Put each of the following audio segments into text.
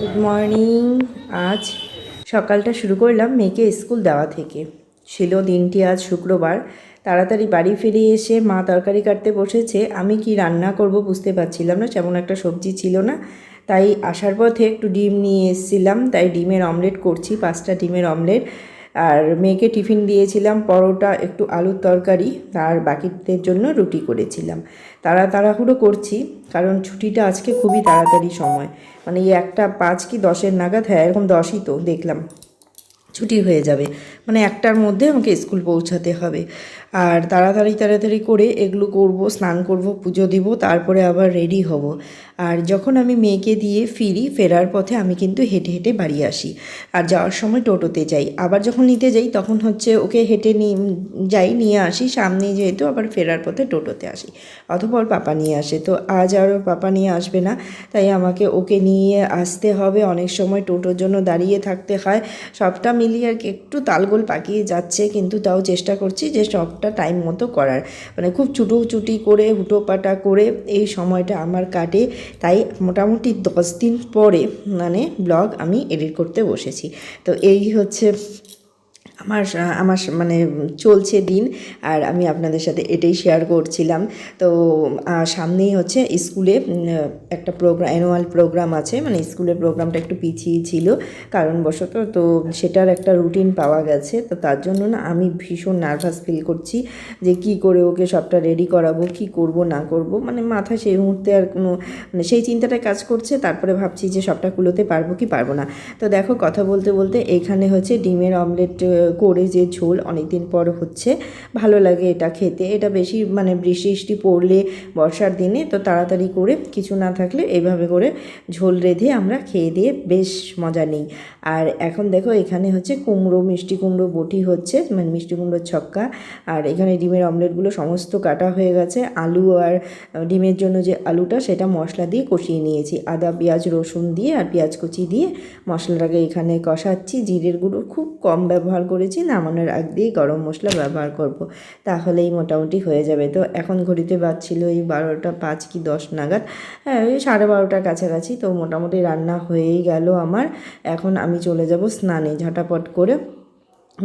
Good morning আজ সকালটা শুরু করলাম মেয়েকে স্কুল দেওয়া থেকে। ছিল দিনটি আজ শুক্রবার। তাড়াতাড়ি বাড়ি ফিরে এসে মা তরকারি কাটতে বসেছে। আমি কি রান্না করব বুঝতে পারছিলাম না, তেমন একটা সবজি ছিল না। তাই আসার পথে একটু ডিম নিয়ে এসেছিলাম। তাই ডিমের অমলেট করছি, পাঁচটা ডিমের অমলেট। আর মেয়েকে টিফিন দিয়েছিলাম, পরোটা, একটু আলুর তরকারি। আর বাকিদের জন্য রুটি করেছিলাম। তাড়া তাড়াহুড়ো করছি, কারণ ছুটিটা আজকে খুবই তাড়াতাড়ি সময়। মানে এই একটা পাঁচ কি দশের নাগাদ হ্যাঁ এরকম দশই তো, দেখলাম। ছুটি হয়ে যাবে। মানে একটার মধ্যে আমাকে স্কুল পৌঁছাতে হবে। আর তাড়াতাড়ি তাড়াতাড়ি করে এগুলো করব, স্নান করব, পুজো দিব, তারপরে আবার রেডি হব। আর যখন আমি মেয়েকে দিয়ে ফিরি ফেরার পথে আমি কিন্তু হেঁটে হেঁটে বাড়ি আসি। আর যাওয়ার সময় টোটোতে যাই। আবার যখন নিতে যাই তখন হচ্ছে ওকে হেঁটে নিয়ে, যাই নিয়ে আসি। সামনে যেহেতু আবার ফেরার পথে টোটোতে আসি। অতপর পাপা নিয়ে আসে। তো আজ আর ওর পাপা নিয়ে আসবে না। তাই আমাকে ওকে নিয়ে আসতে হবে। অনেক সময় টোটোর জন্য দাঁড়িয়ে থাকতে হয়। সবটা মিলিয়ে আর কি একটু তালগোল পাকিয়ে যাচ্ছে। কিন্তু তাও চেষ্টা করছি যে সবটা টাইম মতো করার। মানে খুব ছুটোছুটি করে, হুটোপাটা করে এই সময়টা আমার কাটে। তাই মোটামুটি দশ দিন পরে মানে ব্লগ আমি এডিট করতে বসেছি। তো এই হচ্ছে আমার আমার মানে চলছে দিন আর আমি আপনাদের সাথে এটাই শেয়ার করছিলাম। তো সামনেই হচ্ছে স্কুলে একটা প্রোগ্রাম অ্যানুয়াল প্রোগ্রাম আছে। মানে স্কুলের প্রোগ্রামটা একটু পিছিয়ে ছিল কারণবশত। তো সেটার একটা রুটিন পাওয়া গেছে। তো তার জন্য না আমি ভীষণ নার্ভাস ফিল করছি যে কি করে ওকে সবটা রেডি করাবো, কি করব, না করব। মানে মাথা সেই মুহূর্তে আর কোনো মানে সেই চিন্তাটা কাজ করছে। তারপরে ভাবছি যে সবটা কুলোতে পারব কি পারব না। তো দেখো কথা বলতে বলতে এখানে হচ্ছে ডিমের অমলেট করে যে ঝোল অনেক দিন পর হচ্ছে, ভালো লাগে এটা খেতে। এটা বেশি মানে বৃষ্টি বৃষ্টি পড়লে বর্ষার দিনে তো তাড়াতাড়ি করে কিছু না থাকলে এইভাবে করে ঝোল রেঁধে আমরা খেয়ে দিয়ে বেশ মজা নিই। আর এখন দেখো এখানে হচ্ছে কুমড়ো, মিষ্টি কুমড়ো, বটি হচ্ছে মানে মিষ্টি কুমড়োর ছক্কা, আর এখানে ডিমের অমলেটগুলো সমস্ত কাটা হয়ে গেছে। আলু আর ডিমের জন্য যে আলুটা সেটা মশলা দিয়ে কষিয়ে নিয়েছি। আদা, পেঁয়াজ, রসুন দিয়ে আর পেঁয়াজ কুচি দিয়ে মশলাটাকে এখানে কষাচ্ছি। জিরের গুঁড়ো খুব কম ব্যবহার করেছি, নামানোর আগ দিয়ে গরম মশলা ব্যবহার করব। তাহলেই মোটামুটি হয়ে যাবে। তো এখন ঘড়িতে বাজছিল এই বারোটা পাঁচ কি দশ নাগাদ। হ্যাঁ ওই সাড়ে বারোটার কাছাকাছি। তো মোটামুটি রান্না হয়েই গেল আমার। এখন আমি চলে যাব স্নানে ঝটাপট করে।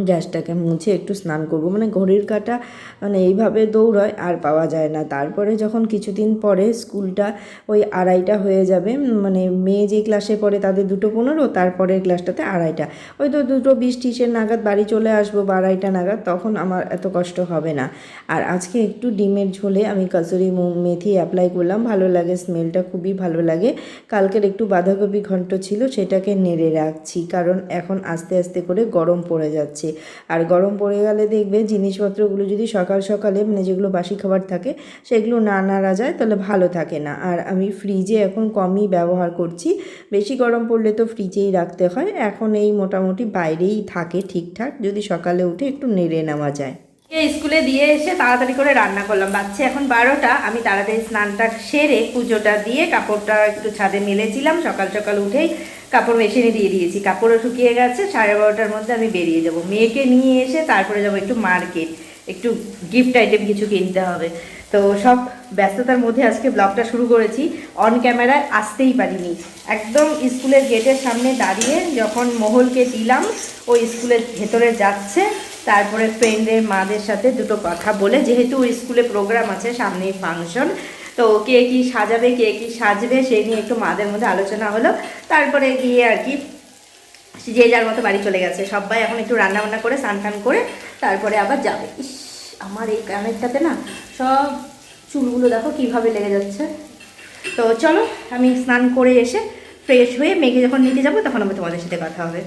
গ্যাসটাকে মুছে একটু স্নান করব। মানে ঘড়ির কাটা মানে এইভাবে দৌড়ায় আর পাওয়া যায় না। তারপরে যখন কিছুদিন পরে স্কুলটা ওই আড়াইটা হয়ে যাবে মানে মেয়ে যে ক্লাসে পড়ে তাদের দুটো পনেরো তারপরের ক্লাসটাতে আড়াইটা। ওই তো দুটো বিশ টিসের নাগাদ বাড়ি চলে আসব, বা আড়াইটা নাগাদ, তখন আমার এত কষ্ট হবে না। আর আজকে একটু ডিমের ঝোলে আমি কচুরি মেথি অ্যাপ্লাই করলাম। ভালো লাগে স্মেলটা খুবই ভালো লাগে। কালকের একটু বাঁধাকপি ঘন্ট ছিল, সেটাকে নেড়ে রাখছি, কারণ এখন আস্তে আস্তে করে গরম পড়ে যাচ্ছে। আর গরম পড়ে গেলে দেখবে জিনিসপত্রগুলো যদি সকাল সকালে মানে যেগুলো বাসি খাবার থাকে, সেগুলো না নাড়া যায়, তাহলে ভালো থাকে না। আর আমি ফ্রিজে এখন কমই ব্যবহার করছি। বেশি গরম পড়লে তো ফ্রিজেই রাখতে হয়। এখন এই মোটামুটি বাইরেই থাকে ঠিকঠাক। যদি সকালে উঠে একটু নেড়ে নেওয়া যায়। স্কুলে দিয়ে এসে তাড়াতাড়ি করে রান্না করলাম। বাচ্চা এখন বারোটা। আমি তাড়াতাড়ি স্নানটা সেরে পুজোটা দিয়ে কাপড়টা একটু ছাদে মেলেছিলাম। সকাল সকাল উঠেই কাপড় মেশিনে দিয়ে দিয়েছি। কাপড়ও শুকিয়ে গেছে, সাড়ে বারোটার মধ্যে আমি বেরিয়ে যাব। মেয়েকে নিয়ে এসে তারপরে যাব একটু মার্কেট, একটু গিফট আইটেম কিছু কিনতে হবে। তো সব ব্যস্ততার মধ্যে আজকে ব্লগটা শুরু করেছি। অন ক্যামেরায় আসতেই পারিনি। একদম স্কুলের গেটের সামনে দাঁড়িয়ে যখন মহলকে দিলাম ওই স্কুলের ভেতরে যাচ্ছে। তারপরে ফ্রেন্ডের মাদের সাথে দুটো কথা বলে, যেহেতু স্কুলে প্রোগ্রাম আছে, সামনেই ফাংশন তো কে কি সাজাবে কে কি সাজবে সেই নিয়ে একটু মাদের মধ্যে আলোচনা হলো। তারপরে গিয়ে আর কি যে যার মতো বাড়ি চলে গেছে। সবাই এখন একটু রান্না বান্না করে স্নান টান করে তারপরে আবার যাবে। ইস আমার এই কানেরটাতে না সব চুলগুলো দেখো কীভাবে লেগে যাচ্ছে। তো চলো আমি স্নান করে এসে ফ্রেশ হয়ে মেঘে যখন নিতে যাব তখন আমি তোমাদের সাথে কথা হবে।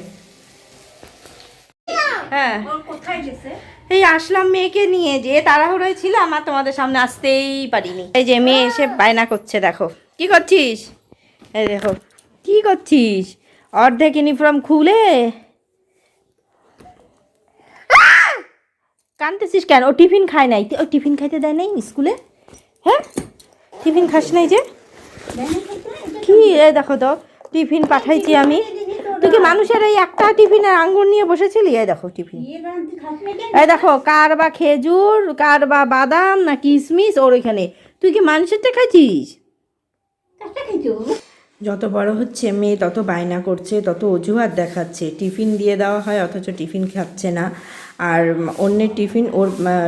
হ্যাঁ। কোথায় গেছে? এই আসলাম মেয়েকে নিয়ে যে তাড়াহুড়োয় ছিল আমার তোমাদের সামনে আসতেই পারিনি। এই যে মেয়ে এসে বায়না করছে দেখো। কি করছিস? এই দেখো কি করছিস? অর্ধেক ইউনিফর্ম খুলে। আহ! কাঁদতেছিস কেন? ও টিফিন খায় নাই। ও টিফিন খাইতে দেয় নাই স্কুলে? হ্যাঁ? টিফিন খাস নাই যে? কি? এ দেখো তো টিফিন পাঠাইছি আমি। তুই কি মানুষের এই একটা টিফিনের আঙ্গুর নিয়ে বসেছিলি? এই দেখো টিফিন। এই দেখো কার বা খেজুর কার বা বাদাম না কিশমিশ ওর ওইখানে। তুই কি মানুষেরটা খাইছিস? যত বড় হচ্ছে মেয়ে তত বায়না করছে তত অজুহাত দেখাচ্ছে। টিফিন দিয়ে দেওয়া হয় অথচ টিফিন খাচ্ছে না। আর অন্যের টিফিন ওর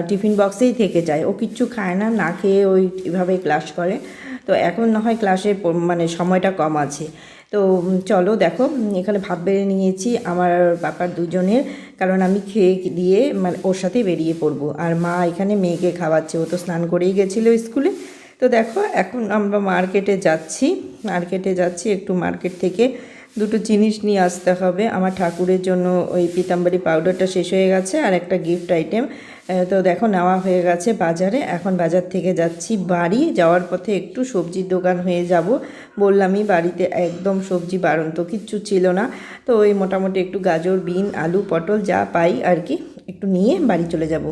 টিফিন বক্সেই থেকে যায়। ও কিচ্ছু খায় না না খেয়ে ওই এভাবে ক্লাস করে। তো এখন না হয় ক্লাসে মানে সময়টা কম আছে। তো চলো দেখো এখানে ভাত বেড়ে নিয়েছি আমার বাপার দুজনের। কারণ আমি খেয়ে দিয়ে মানে ওর সাথে বেরিয়ে পড়ব। আর মা এখানে মেয়েকে খাওয়াচ্ছে, ও তো স্নান করেই গেছিল স্কুলে। তো দেখো, এখন আমরা মার্কেটে যাচ্ছি। মার্কেটে যাচ্ছি, একটু মার্কেট থেকে দুটো জিনিস নিয়ে আসতে হবে। আমার ঠাকুরের জন্য ওই পিতাম্বরী পাউডারটা শেষ হয়ে গেছে আর একটা গিফট আইটেম। তো দেখো নেওয়া হয়ে গেছে বাজারে। এখন বাজার থেকে যাচ্ছি বাড়ি। যাওয়ার পথে একটু সবজির দোকান হয়ে যাব। বললামই বাড়িতে একদম সবজি বাড়ন্ত কিচ্ছু ছিল না। তো ওই মোটামুটি একটু গাজর, বিন, আলু, পটল যা পাই আর কি একটু নিয়ে বাড়ি চলে যাব।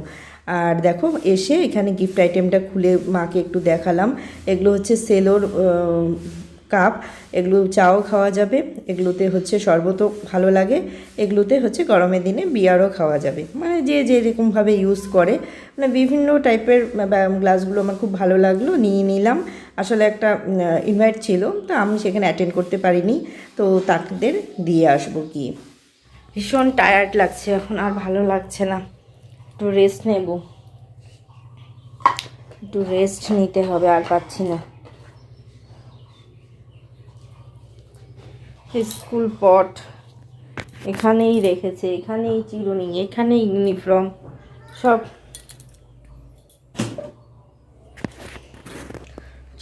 আর দেখো এসে এখানে গিফট আইটেমটা খুলে মাকে একটু দেখালাম। এগুলো হচ্ছে সেলোর কাপ, এগুলো চাও খাওয়া যাবে। এগুলোতে হচ্ছে শরবতও ভালো লাগে। এগুলোতে হচ্ছে গরমের দিনে বিয়ারও খাওয়া যাবে। মানে যে যেরকমভাবে ইউজ করে। মানে বিভিন্ন টাইপের গ্লাসগুলো আমার খুব ভালো লাগল, নিয়ে নিলাম। আসলে একটা ইনভাইট ছিল, তো আমি সেখানে অ্যাটেন্ড করতে পারিনি। তো তাদের দিয়ে আসব কি ভীষণ টায়ার্ড লাগছে এখন, আর ভালো লাগছে না। একটু রেস্ট নেব। একটু রেস্ট নিতে হবে, আর পাচ্ছি না। স্কুল পট। এখানেই রেখেছে, এখানেই চিরুনি, এখানেই ইউনিফর্ম, সব।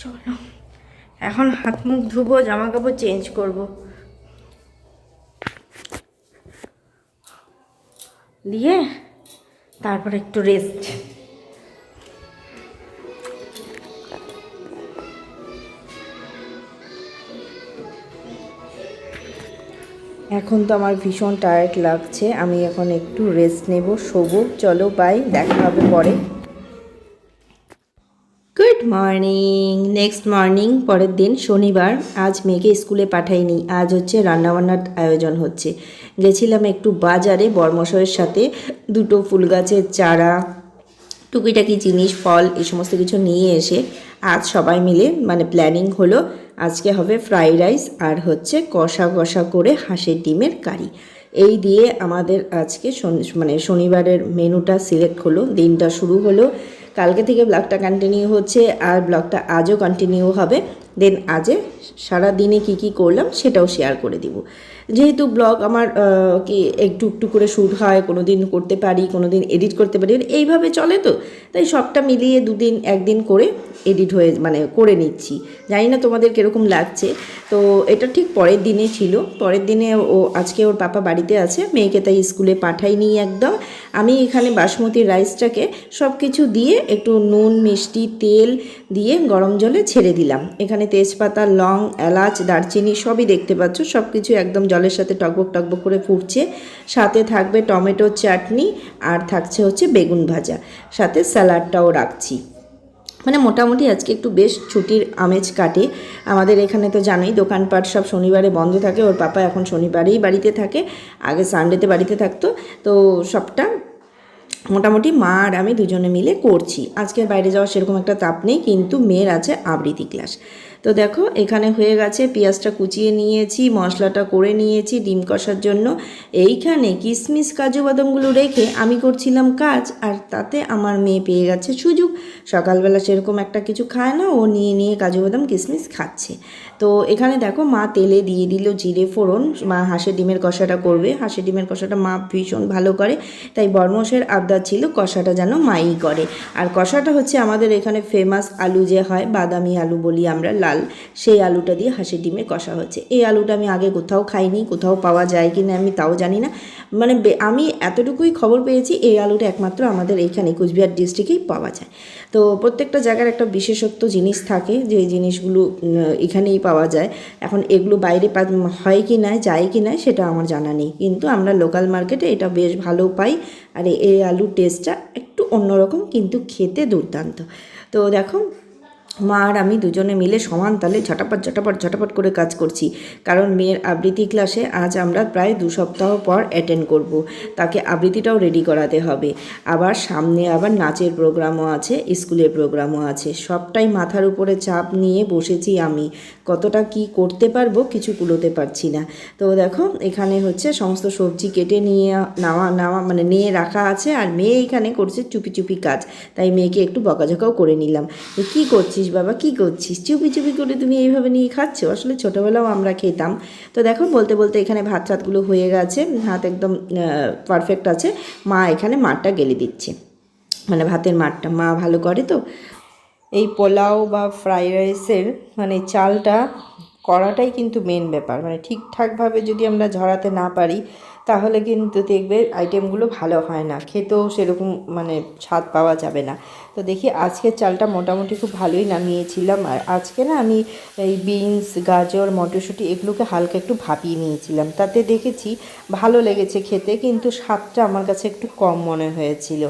চলো, এখন হাত মুখ ধুবো জামা কাপড় চেঞ্জ করব। দিয়ে তারপর একটু রেস্ট এখন তো আমার ভীষণ টায়ার্ড লাগছে, আমি এখন একটু রেস্ট নেব, শোবো, চলো বাই দেখা হবে পরে। গুড মর্নিং নেক্সট মর্নিং পরের দিন, শনিবার, আজ মেয়েকে স্কুলে পাঠাইনি, আজ হচ্ছে রান্নাবান্নার আয়োজন হচ্ছে। গেছিলাম একটু বাজারে বর্মশয়ের সাথে, দুটো ফুল গাছের চারা, টুকিটাকি জিনিস, ফল, এই সমস্ত কিছু নিয়ে এসে, আজ সবাই মিলে মানে প্ল্যানিং হলো আজকে হবে ফ্রাইড রাইস আর হচ্ছে কষা কষা করে হাঁসের ডিমের কারি। এই দিয়ে আমাদের আজকে মানে শনিবারের মেনুটা সিলেক্ট হলো। দিনটা শুরু হলো। কালকে থেকে ব্লগটা কন্টিনিউ হচ্ছে আর ব্লগটা আজও কন্টিনিউ হবে। দেন আজে সারা দিনে কি কি করলাম সেটাও শেয়ার করে দিব। যেহেতু ব্লগ আমার কি একটু একটু করে শ্যুট হয় কোনো দিন করতে পারি কোনো দিন এডিট করতে পারি, এইভাবে চলে তো। তাই সবটা মিলিয়ে দুদিন, একদিন করে এডিট হয়ে মানে করে নিচ্ছি। জানি না তোমাদের কীরকম লাগছে। তো এটা ঠিক পরের দিনে ছিল। পরের দিনে ও, আজকে ওর পাপা বাড়িতে আছে, মেয়েকে তাই স্কুলে পাঠাইনি একদম। আমি এখানে বাসমতি রাইসটাকে সব কিছু দিয়ে একটু নুন, মিষ্টি, তেল দিয়ে গরম জলে ছেড়ে দিলাম। এখানে তেজপাতা, লং, এলাচ, দারচিনি সবই দেখতে পাচ্ছ সব কিছু একদম জলের সাথে টকবক টকবক করে ফুটছে। সাথে থাকবে টমেটোর চাটনি আর থাকছে হচ্ছে বেগুন ভাজা। সাথে স্যালাডটাও রাখছি। মানে মোটামুটি আজকে একটু বেশ ছুটির আমেজ কাটে। আমাদের এখানে তো জানোই, দোকানপাট সব শনিবারে বন্ধ থাকে। ওর পাপা এখন শনিবারেই বাড়িতে থাকে। আগে সানডেতে বাড়িতে থাকতো। তো সবটা মোটামুটি মা আর আমি দুজনে মিলে করছি। আজকে বাইরে যাওয়ার সেরকম একটা তাপ নেই, কিন্তু মেয়ের আছে আবৃত্তি ক্লাস। তো দেখো, এখানে হয়ে গেছে, পেঁয়াজটা কুচিয়ে নিয়েছি, মশলাটা করে নিয়েছি, ডিম কষার জন্য। এইখানে কিশমিশ কাজু বাদামগুলো রেখে আমি করছিলাম কাজ, আর তাতে আমার মেয়ে পেয়ে গেছে সুযোগ। সকালবেলা সেরকম একটা কিছু খায় না, ও নিয়ে নিয়ে কাজু বাদাম কিশমিশ খাচ্ছে। তো এখানে দেখো, মা তেলে দিয়ে দিল জিরে ফোড়ন, মা হাঁসের ডিমের কষাটা করবে। হাঁসের ডিমের কষাটা মা ভীষণ ভালো করে, তাই বর্মসের আবদার ছিল কষাটা যেন মাই করে। আর কষাটা হচ্ছে আমাদের এখানে ফেমাস আলু যে হয়, বাদামি আলু বলি আমরা, লাল সেই আলুটা দিয়ে হাঁসের ডিমের কষা হচ্ছে এই আলুটা আমি আগে কোথাও খাইনি, কোথাও পাওয়া যায় কি না আমি তাও জানি না। মানে আমি এতটুকুই খবর পেয়েছি, এই আলুটা একমাত্র আমাদের এইখানে কুচবিহার ডিস্ট্রিক্টেই পাওয়া যায়। তো প্রত্যেকটা জায়গার একটা বিশেষত্ব জিনিস থাকে যে জিনিসগুলো এখানেই পাওয়া যায়। এখন এগুলো বাইরে হয় কি না যায় কি না সেটা আমার জানা নেই। কিন্তু আমরা লোকাল মার্কেটে এটা বেশ ভালো পাই। আর এই আলুর টেস্টটা একটু অন্যরকম, কিন্তু খেতে দুর্দান্ত। তো দেখো মা আর আমি দুজনে মিলে সমান তালে ঝটাপট ঝটাপট ঝটাপট করে কাজ করছি। কারণ মেয়ের আবৃত্তি ক্লাসে আজ আমরা প্রায় দু সপ্তাহ পর অ্যাটেন্ড করব। তাকে আবৃত্তিটাও রেডি করাতে হবে। আবার সামনে আবার নাচের প্রোগ্রামও আছে, স্কুলের প্রোগ্রামও আছে। সবটাই মাথার উপরে চাপ নিয়ে বসেছি আমি। কতটা কি করতে পারব কিছু কুলোতে পারছি না। তো দেখো, এখানে হচ্ছে সমস্ত সবজি কেটে নিয়ে নেওয়া নেওয়া মানে নিয়ে রাখা আছে। আর মেয়ে এখানে করছে চুপি চুপি কাজ। তাই মেয়েকে একটু বকাঝকাও করে নিলাম। যে কী করছিস বাবা, কী করছিস? চুপি চুপি করে তুমি এইভাবে নিয়ে খাচ্ছ? আসলে ছোটোবেলাও আমরা খেতাম। তো দেখো, বলতে বলতে এখানে ভাত টাতগুলো হয়ে গেছে, ভাত একদম পারফেক্ট আছে। মা এখানে মাঠটা গেলে দিচ্ছে। মানে ভাতের মাঠটা। মা ভালো করে তো। এই পোলাও বা ফ্রাইড রাইসের মানে চালটা করাটাই কিন্তু মেন ব্যাপার। মানে ঠিকঠাকভাবে যদি আমরা ঝরাতে না পারি তাহলে কিন্তু দেখবে আইটেমগুলো ভালো হয় না। খেতেও সেরকম মানে স্বাদ পাওয়া যাবে না। তো দেখি আজকের চালটা মোটামুটি খুব ভালোই নামিয়েছিলাম। আর আজকে না আমি এই বিনস গাজর, মটরশুঁটি এগুলোকে হালকা একটু ভাপিয়ে নিয়েছিলাম। তাতে দেখেছি ভালো লেগেছে খেতে, কিন্তু স্বাদটা আমার কাছে একটু কম মনে হয়েছিল।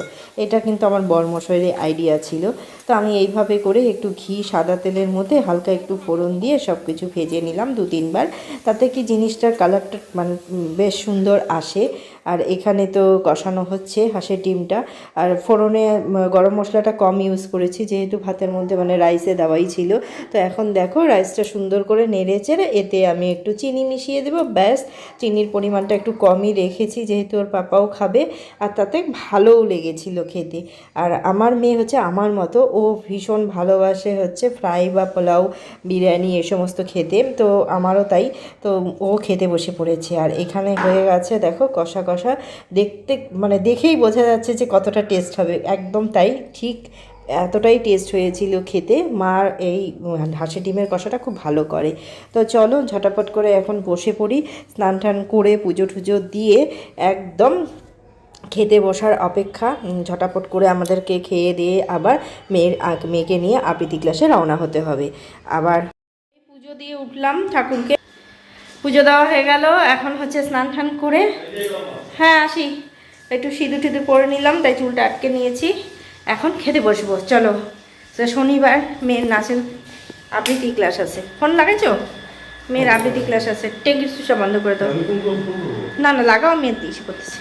এটা কিন্তু আমার বরমশাইয়ের আইডিয়া ছিল। তো আমি এইভাবে করে একটু ঘি, সাদা তেলের মধ্যে হালকা একটু ফোড়ন দিয়ে সব কিছু ভেজে নিলাম দু তিনবার তাতে কি জিনিসটার কালারটা মানে বেশ সুন্দর আসে আর এখানে তো কষানো হচ্ছে হাঁসের ডিমটা। আর ফোড়নে গরম মশলাটা কম ইউজ করেছি, যেহেতু ভাতের মধ্যে মানে রাইসে দেওয়াই ছিল। তো এখন দেখো রাইসটা সুন্দর করে নেড়ে চেড়ে এতে আমি একটু চিনি মিশিয়ে দেবো, ব্যাস। চিনির পরিমাণটা একটু কমই রেখেছি, যেহেতু ওর পাপাও খাবে। আর তাতে ভালোও লেগেছিল খেতে। আর আমার মেয়ে হচ্ছে আমার মতো, ও ভীষণ ভালোবাসে হচ্ছে ফ্রাই বা পোলাও, বিরিয়ানি এ সমস্ত খেতে। তো আমারও তাই, তো ও খেতে বসে পড়েছে। আর এখানে হয়ে গেছে, দেখো কষা কষা দেখতে মানে দেখেই বোঝা যাচ্ছে যে কতটা টেস্ট হবে। একদম তাই, ঠিক এতটাই টেস্ট হয়েছিল খেতে। মার এই হাঁসের ডিমের কষাটা খুব ভালো করে। তো চলো ঝটাপট করে এখন বসে পড়ি, স্নান টান করে পুজো টুজো দিয়ে একদম খেতে বসার অপেক্ষা। ঝটাপট করে আমাদেরকে খেয়ে দিয়ে আবার মেয়ের মেয়েকে নিয়ে আবৃত্তি ক্লাসে রওনা হতে হবে। আবার পুজো দিয়ে উঠলাম ঠাকুরকে। পুজো দেওয়া হয়ে গেল এখন হচ্ছে স্নান টান করে। হ্যাঁ আসি। একটু সিঁদুর টিঁদুর পরে নিলাম তাই চুলটা আটকে নিয়েছি। এখন খেতে বসবো চলো। তো শনিবার মেয়ের নাচের আবৃত্তি ক্লাস আছে। ফোন লাগাইছো? মেয়ের আবৃত্তি ক্লাস আছে। টেক সুসা বন্ধ করে দাও। না না লাগাও মেয়ের দিয়ে করতেছি।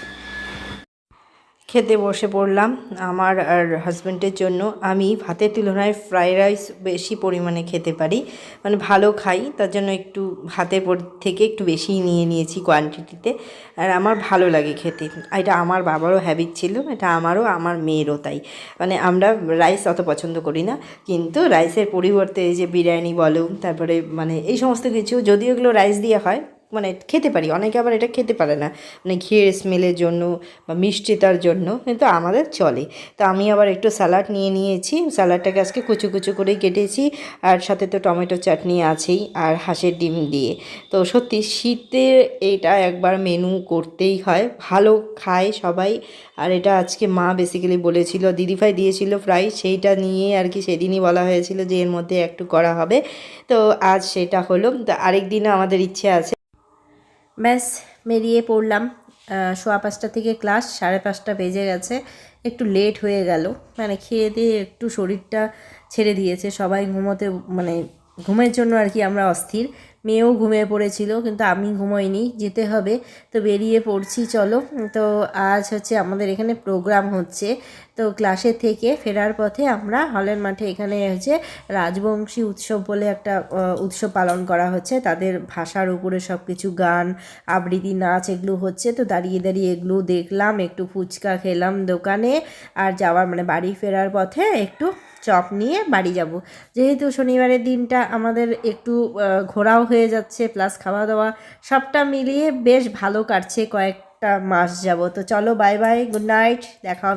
খেতে বসে পড়লাম। আমার আর হাজব্যান্ডের জন্য আমি ভাতের তুলনায় ফ্রাইড রাইস বেশি পরিমাণে খেতে পারি। মানে ভালো খাই, তার জন্য একটু ভাতের পর- থেকে একটু বেশিই নিয়ে নিয়েছি কোয়ান্টিটিতে আর আমার ভালো লাগে খেতে। এটা আমার বাবারও হ্যাবিট ছিল, এটা আমারও, আমার মেয়েরও তাই। মানে আমরা রাইস অত পছন্দ করি না, কিন্তু রাইসের পরিবর্তে যে বিরিয়ানি বলো, তারপরে মানে এই সমস্ত কিছু যদিও এগুলো রাইস দিয়ে হয় মানে খেতে পারি। অনেকে আবার এটা খেতে পারে না। মানে ঘিয়ের স্মেলের জন্য বা মিষ্টিতার জন্য। কিন্তু আমাদের চলে। তো আমি আবার একটু স্যালাড নিয়ে নিয়েছি। স্যালাডটাকে আজকে কুচু কুচু করে কেটেছি। আর সাথে তো টমেটো চাটনি আছেই আর হাঁসের ডিম দিয়ে। তো সত্যি শীতের এটা একবার মেনু করতেই হয়। ভালো খায় সবাই। আর এটা আজকে মা বেসিক্যালি বলেছিল, দিদিভাই দিয়েছিল ফ্রাই সেইটা নিয়ে আর কি সেদিনই বলা হয়েছিল যে এর মধ্যে একটু করা হবে। তো আজ সেটা হলো। তো আরেক দিনও আমাদের ইচ্ছে আছে। ব্যাস মেরিয়ে পড়লাম সোয়া পাঁচটা থেকে ক্লাস, সাড়ে পাঁচটা বেজে গেছে, একটু লেট হয়ে গেল। মানে খেয়ে দিয়ে একটু শরীরটা ছেড়ে দিয়েছে, সবাই ঘুমোতে মানে ঘুমের জন্য আর কি আমরা অস্থির। মেয়েও ঘুমিয়ে পড়েছিল, কিন্তু আমি ঘুমোইনি, যেতে হবে। তো বেরিয়ে পড়ছি, চলো। তো আজ হচ্ছে আমাদের এখানে প্রোগ্রাম হচ্ছে। তো ক্লাসে থেকে ফেরার পথে আমরা হলের মাঠে এখানে হচ্ছে রাজবংশী উৎসব বলে একটা উৎসব পালন করা হচ্ছে। তাদের ভাষার উপরে সব কিছু গান, আবৃত্তি, নাচ এগুলো হচ্ছে। তো দাঁড়িয়ে দাঁড়িয়ে এগুলো দেখলাম, একটু ফুচকা খেলাম দোকানে। আর যাওয়ার মানে বাড়ি ফেরার পথে একটু চপ নিয়ে বাড়ি যাব। যেহেতু শনিবারের দিনটা আমাদের একটু ঘোরাও হয়ে যাচ্ছে প্লাস খাওয়া দাওয়া সবটা মিলিয়ে বেশ ভালো কাটছে কয়েকটা মাস যাব তো চলো বাই বাই গুড নাইট দেখা হবে।